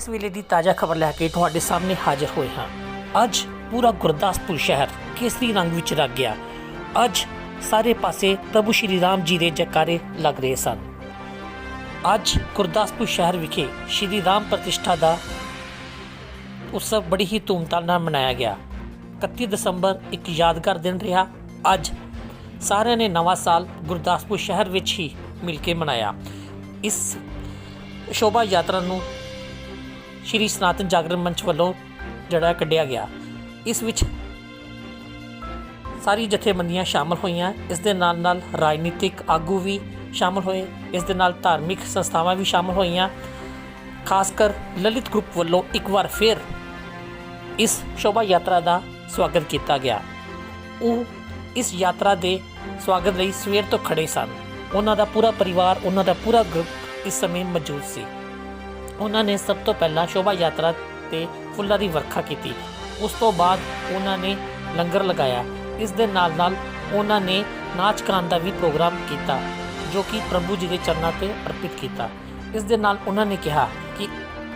ਇਸ ਵੇਲੇ ਦੀ ਤਾਜ਼ਾ ਖਬਰ ਲੈ ਕੇ ਤੁਹਾਡੇ ਸਾਹਮਣੇ ਹਾਜ਼ਰ ਹੋਏ ਹਾਂ। ਅੱਜ ਪੂਰਾ ਗੁਰਦਾਸਪੁਰ ਸ਼ਹਿਰ ਕੇਸਰੀ ਰੰਗ ਵਿੱਚ ਰੰਗ ਗਿਆ। ਅੱਜ ਸਾਰੇ ਪਾਸੇ ਪ੍ਰਭੂ ਸ਼੍ਰੀ ਰਾਮ ਜੀ ਦੇ ਜੈਕਾਰੇ ਲੱਗ ਰਹੇ ਸਨ। ਅੱਜ ਗੁਰਦਾਸਪੁਰ ਸ਼ਹਿਰ ਵਿਖੇ ਸ਼੍ਰੀ ਰਾਮ ਪ੍ਰਤਿਸ਼ਠਾ ਦਾ ਉਤਸਵ ਬੜੀ ਹੀ ਧੂਮਧਾਮ ਨਾਲ ਮਨਾਇਆ ਗਿਆ। 31 ਦਸੰਬਰ ਇੱਕ ਯਾਦਗਾਰ ਦਿਨ ਰਿਹਾ। ਅੱਜ ਸਾਰਿਆਂ ਨੇ ਨਵਾਂ ਸਾਲ ਗੁਰਦਾਸਪੁਰ ਸ਼ਹਿਰ ਵਿੱਚ ਹੀ ਮਿਲ ਕੇ ਮਨਾਇਆ। ਇਸ ਸ਼ੋਭਾ ਯਾਤਰਾ ਨੂੰ ਸ਼੍ਰੀ ਸਨਾਤਨ ਜਾਗਰਣ ਮੰਚ ਵੱਲੋਂ ਜਿਹੜਾ ਕੱਢਿਆ ਗਿਆ। ਇਸ ਵਿੱਚ ਸਾਰੀ ਜਥੇਬੰਦੀਆਂ ਸ਼ਾਮਲ ਹੋਈਆਂ। ਇਸ ਦੇ ਨਾਲ ਨਾਲ ਰਾਜਨੀਤਿਕ ਆਗੂ ਵੀ ਸ਼ਾਮਲ ਹੋਏ। ਇਸ ਦੇ ਨਾਲ ਧਾਰਮਿਕ ਸੰਸਥਾਵਾਂ ਵੀ ਸ਼ਾਮਲ ਹੋਈਆਂ। ਖਾਸ ਕਰ ਲਲਿਤ ਗਰੁੱਪ ਵੱਲੋਂ ਇੱਕ ਵਾਰ ਫਿਰ ਇਸ ਸ਼ੋਭਾ ਯਾਤਰਾ ਦਾ ਸਵਾਗਤ ਕੀਤਾ ਗਿਆ। ਉਹ ਇਸ ਯਾਤਰਾ ਦੇ ਸਵਾਗਤ ਲਈ ਸਵੇਰ ਤੋਂ ਖੜੇ ਸਨ। ਉਹਨਾਂ ਦਾ ਪੂਰਾ ਪਰਿਵਾਰ, ਉਹਨਾਂ ਦਾ ਪੂਰਾ ਗਰੁੱਪ ਇਸ ਸਮੇਂ ਮੌਜੂਦ ਸੀ। ਉਹਨਾਂ ਨੇ ਸਭ ਤੋਂ ਪਹਿਲਾਂ ਸ਼ੋਭਾ ਯਾਤਰਾ ਤੇ ਫੁੱਲਾਂ ਦੀ ਵਰਖਾ ਕੀਤੀ। ਉਸ ਤੋਂ ਬਾਅਦ ਉਹਨਾਂ ਨੇ ਲੰਗਰ ਲਗਾਇਆ। ਇਸ ਦੇ ਨਾਲ ਨਾਲ ਉਹਨਾਂ ਨੇ ਨਾਚ ਗਾਣ ਦਾ ਵੀ ਪ੍ਰੋਗਰਾਮ ਕੀਤਾ, ਜੋ ਕਿ ਪ੍ਰਭੂ ਜੀ ਦੇ ਚਰਨਾਂ ਤੇ ਅਰਪਿਤ ਕੀਤਾ। ਇਸ ਦੇ ਨਾਲ ਉਹਨਾਂ ਨੇ ਕਿਹਾ ਕਿ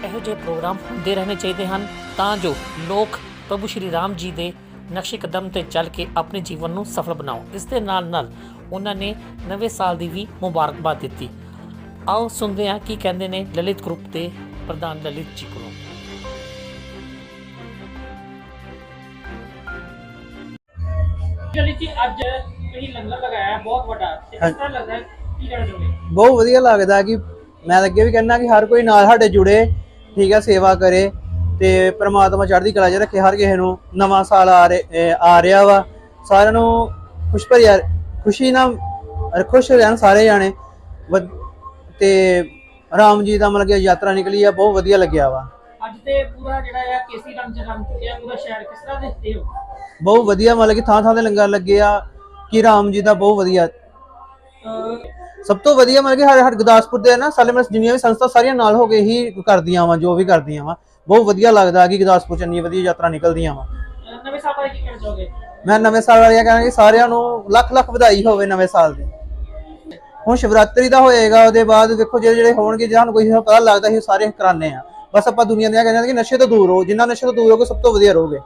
ਇਹੋ ਜਿਹੇ ਪ੍ਰੋਗਰਾਮ ਹੁੰਦੇ ਰਹਿਣੇ ਚਾਹੀਦੇ ਹਨ, ਤਾਂ ਜੋ ਲੋਕ ਪ੍ਰਭੂ ਸ਼੍ਰੀ ਰਾਮ ਜੀ ਦੇ ਨਕਸ਼ੇ ਕਦਮ ਤੇ ਚੱਲ ਕੇ ਆਪਣੇ ਜੀਵਨ ਨੂੰ ਸਫਲ ਬਣਾਓ ਇਸ ਦੇ ਨਾਲ ਨਾਲ ਉਹਨਾਂ ਨੇ ਨਵੇਂ ਸਾਲ ਦੀ ਵੀ ਮੁਬਾਰਕਬਾਦ ਦਿੱਤੀ। ਆਓ ਸੁਣਦੇ ਹਾਂ ਕੀ ਕਹਿੰਦੇ ਨੇ ਲਲਿਤ ਗਰੁੱਪ ਦੇ ਪ੍ਰਧਾਨ ਲਲਿਤ ਜੀ ਕੋਲੋਂ। ਲਲਿਤ ਜੀ ਅੱਜ ਤੁਸੀਂ ਲੰਗਰ ਲਗਾਇਆ ਹੈ ਬਹੁਤ ਵੱਡਾ। ਤੇ ਕਿਸ ਤਰ੍ਹਾਂ ਲੱਗਦਾ ਹੈ? ਕੀ ਕਹਿਣਾ ਚਾਹੁੰਦੇ ਬਹੁਤ ਵਧੀਆ ਲੱਗਦਾ ਕਿ ਮੈਂ ਤਾਂ ਅੱਗੇ ਵੀ ਕਹਿੰਦਾ ਕਿ ਹਰ ਕੋਈ ਨਾਲ ਸਾਡੇ ਜੁੜੇ ਠੀਕ ਹੈ ਸੇਵਾ ਕਰੇ ਤੇ ਪ੍ਰਮਾਤਮਾ ਚੜ੍ਹਦੀ ਕਲਾ 'ਚ ਰੱਖੇ ਹਰ ਕਿਸੇ ਨੂੰ ਨਵਾਂ ਸਾਲ ਆ ਆ ਰਿਹਾ ਵਾ। ਸਾਰਿਆਂ ਨੂੰ ਖੁਸ਼ ਭਰਿਆ ਖੁਸ਼ੀ ਨਾਲ ਖੁਸ਼ ਰਹਿਣ ਸਾਰੇ ਜਾਣੇ। ਤੇ ਰਾਮ ਜੀ ਦਾ ਮਤਲਬ ਕਿ ਯਾਤਰਾ ਨਿਕਲੀ ਆ ਬਹੁਤ ਵਧੀਆ ਲੱਗਿਆ ਵਾ। ਅੱਜ ਤੇ ਪੂਰਾ ਜਿਹੜਾ ਆ ਕੇਸੀ ਰੰਗ ਚ ਰੰਗ ਚੁੱਕਿਆ ਪੂਰਾ ਸ਼ਹਿਰ ਕਿਸ ਤਰ੍ਹਾਂ ਦੇਖਦੇ ਹੋ? ਬਹੁਤ ਵਧੀਆ ਮਤਲਬ ਕਿ ਥਾਂ ਥਾਂ ਤੇ ਲੰਗਰ ਲੱਗੇ ਆ ਕਿ ਰਾਮ ਜੀ ਦਾ ਬਹੁਤ ਵਧੀਆ। ਸਭ ਤੋਂ ਵਧੀਆ ਮਤਲਬ ਕਿ ਹਰ ਹਰ ਗੁਰਦਾਸਪੁਰ ਦੇ ਨਾ ਸਾਲੇਮਸ ਜਿੰਨੀਆਂ ਵੀ ਸੰਸਥਾ ਸਾਰੀਆਂ ਨਾਲ ਹੋ ਕੇ ਹੀ ਕਰਦੀਆਂ ਵਾ ਜੋ ਵੀ ਕਰਦੀਆਂ ਵਾ। ਬਹੁਤ ਵਧੀਆ ਲੱਗਦਾ ਕਿ ਗੁਰਦਾਸਪੁਰ ਚ ਇੰਨੀ ਵਧੀਆ ਯਾਤਰਾ ਨਿਕਲਦੀਆਂ ਵਾ। ਨਵੇਂ ਸਾਲ ਬਾਰੇ ਕੀ ਕਹਿਣਾ ਚਾਹੋਗੇ? ਮੈਂ ਨਵੇਂ ਸਾਲ ਵਾਲਿਆਂ ਕਹਿੰਦਾ ਕਿ ਸਾਰਿਆਂ ਨੂੰ ਲੱਖ ਲੱਖ ਵਧਾਈ ਹੋਵੇ ਨਵੇਂ ਸਾਲ ਦੀ। ਹੁਣ ਸ਼ਿਵਰਾਤਰੀ ਦਾ ਹੋਏਗਾ, ਉਹਦੇ ਬਾਅਦ ਦੇਖੋ ਜਿਹੜੇ ਜਿਹੜੇ ਹੋਣਗੇ ਜਿਹਨਾਂ ਨੂੰ ਕੋਈ ਪਤਾ ਲੱਗਦਾ ਸੀ ਉਹ ਸਾਰੇ ਕਰਾਣੇ ਆ ਬਸ ਆਪਾਂ ਦੁਨੀਆ ਦੀਆਂ ਕਹਿੰਦੇ ਹਾਂ ਕਿ ਨਸ਼ੇ ਤੋਂ ਦੂਰ ਰਹੋ, ਜਿੰਨਾ ਨਸ਼ੇ ਤੋਂ ਦੂਰ ਰਹੋਗੇ ਸਭ ਤੋਂ ਵਧੀਆ ਰਹੋਗੇ।